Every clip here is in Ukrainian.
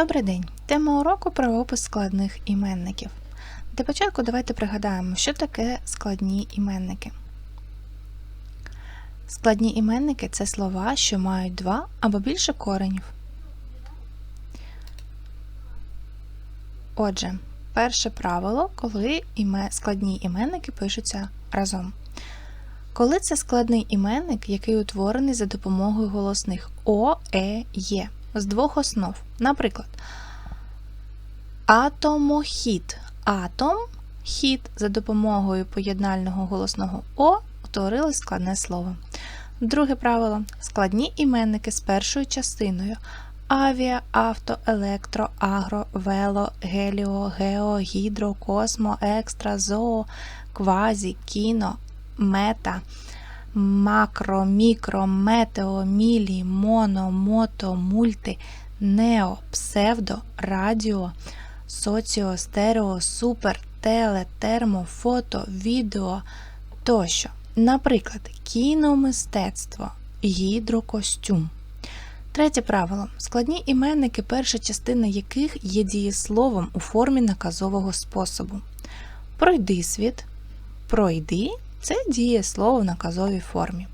Добрий день! Тема уроку правопис складних іменників. Для початку давайте пригадаємо, що таке складні іменники. Складні іменники це слова, що мають два або більше коренів. Отже, перше правило, коли складні іменники пишуться разом. Коли це складний іменник, який утворений за допомогою голосних О, Е, Є з двох основ. Наприклад, атомохід. Атом, хід за допомогою поєднального голосного О утворили складне слово. Друге правило складні іменники з першою частиною авіа, авто, електро, агро, вело, геліо, гео, гідро, космо, екстра, зоо, квазі, кіно, мета, макро, мікро, метео, мілі, моно, мото, мульти, нео, псевдо, радіо, соціо, стерео, супер, теле, термо, фото, відео тощо. Наприклад, кіномистецтво, гідрокостюм. Третє правило. Складні іменники, перша частина яких є дієсловом у формі наказового способу. Пройди світ, пройди це дієслово в наказовій формі.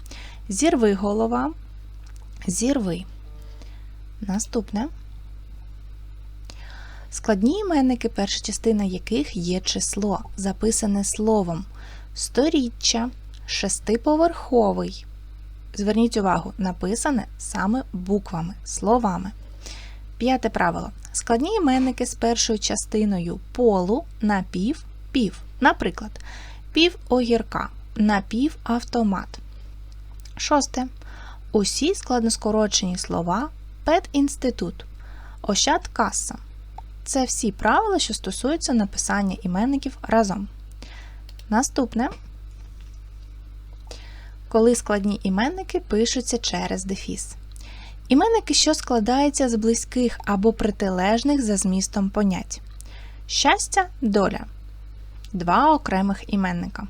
Зірви голова, зірви. Наступне. Складні іменники, перша частина яких є число, записане словом. Сторіччя, шестиповерховий. Зверніть увагу, написане саме буквами, словами. П'яте правило. Складні іменники з першою частиною полу напів пів. Наприклад, пів огірка, напів автомат. Шосте. Усі складноскорочені слова педінститут, ощад каса. Це всі правила, що стосуються написання іменників разом. Наступне. Коли складні іменники пишуться через дефіс. Іменники, що складаються з близьких або протилежних за змістом понять. Щастя, доля. Два окремих іменника.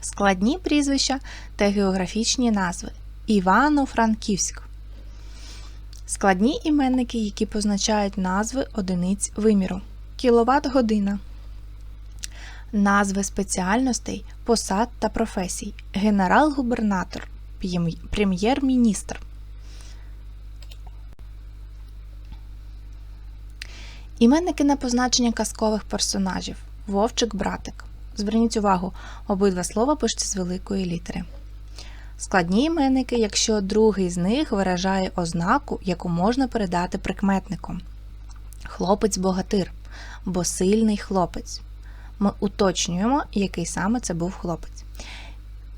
Складні прізвища та географічні назви. Івано-Франківськ. Складні іменники, які позначають назви одиниць виміру. Кіловат година. Назви спеціальностей, посад та професій. Генерал-губернатор. Прем'єр-міністр. Іменники на позначення казкових персонажів. Вовчик-братик. Зверніть увагу, обидва слова пишуться з великої літери. Складні іменники, якщо другий з них виражає ознаку, яку можна передати прикметником. Хлопець-богатир, бо сильний хлопець. Ми уточнюємо, який саме це був хлопець.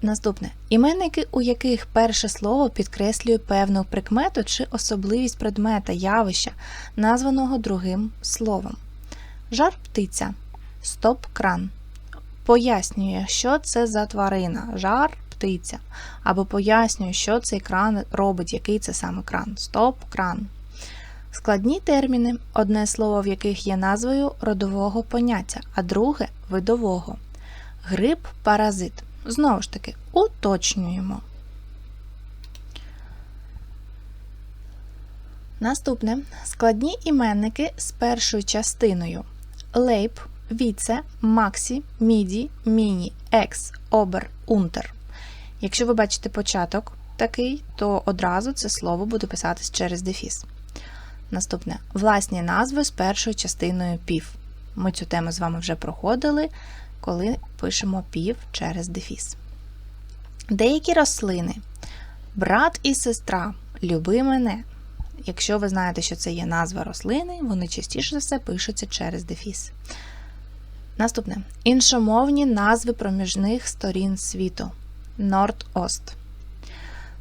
Наступне іменники, у яких перше слово підкреслює певну прикмету чи особливість предмета, явища, названого другим словом. Жар птиця, стоп-кран. Пояснює, що це за тварина, жар птиця. Або пояснює, що цей кран робить, який це саме кран. Стоп-кран. Складні терміни, одне слово, в яких є назвою родового поняття, а друге видового. Гриб паразит. Знову ж таки, уточнюємо. Наступне складні іменники з першою частиною лейб, віце, максі, міді, міні, екс, обер, унтер. Якщо ви бачите початок такий, то одразу це слово буде писатись через дефіс. Наступне власні назви з першою частиною пів. Ми цю тему з вами вже проходили, коли пишемо пів через дефіс. Деякі рослини. Брат і сестра. Люби мене. Якщо ви знаєте, що це є назва рослини, вони частіше за все пишуться через дефіс. Наступне іншомовні назви проміжних сторін світу. Норд-Ост.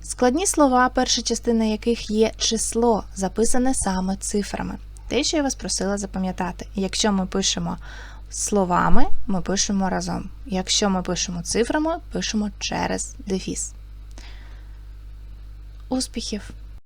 Складні слова, перша частина яких є число, записане саме цифрами. Те, що я вас просила запам'ятати. Якщо ми пишемо словами, ми пишемо разом. Якщо ми пишемо цифрами, пишемо через дефіс. Успіхів!